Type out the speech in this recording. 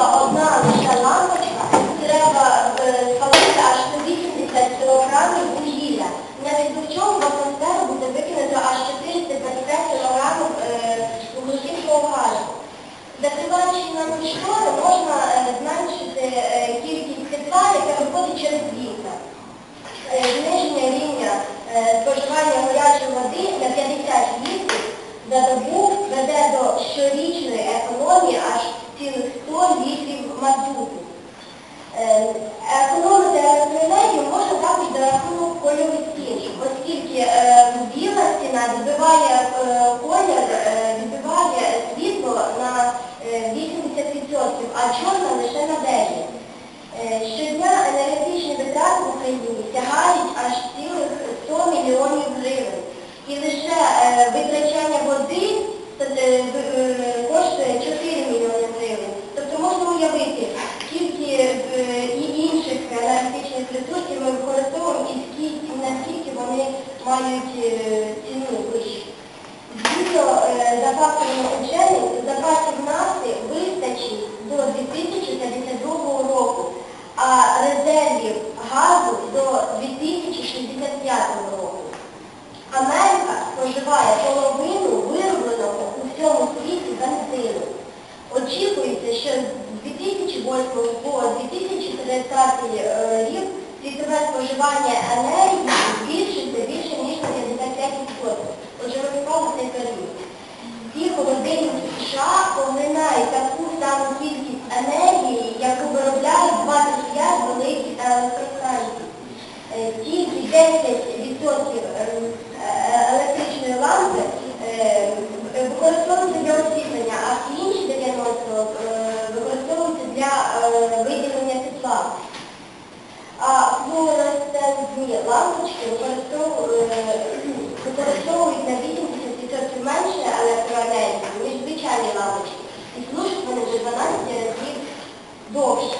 треба одна лише лампочка, треба е, спалити аж 180 кілограмів вугілля. навіть На відбувчому в атмосферу буде викинуто аж 450 кілограмів е, вуглекислого газу. Закриваючи на школи, можна е, зменшити кількість тепла, яка виходить через вікна. Зниження рівня споживання гарячої води на 50%. Стіна відбиває е, колір, е, відбиває світло на е, 80%, а чорна лише на 9%. Е, Щодня енергетичні витрати в Україні сягають аж цілих 100 мільйонів гривень. І лише е, витрачання води е, е, коштує 4 мільйони гривень. Тобто можна уявити, скільки е, і інших енергетичних ресурсів ми використовуємо і наскільки вони мають е, ціну вищу. Згідно е, за факторами учених, запасів нафти вистачить до 2052 року, а резервів газу до 2065 року. Америка споживає половину виробленого у всьому світі бензину. Очікується, що з 2008 по 2030 е, рік світове споживання енергії збільшиться на 55%. Отже, виникало цей період. Ці холодильники США поглинають таку саму кількість енергії, яку виробляють 25 великих електростанцій. Е, Тільки 10% е, електричної лампи е, використовуються для освітлення, а всі інші 90% е, використовуються для виділення тепла. А флуоресцентні лампочки використовують, на 80% менше електроенергії, ніж звичайні лампочки. І служать вони вже 12 разів довше.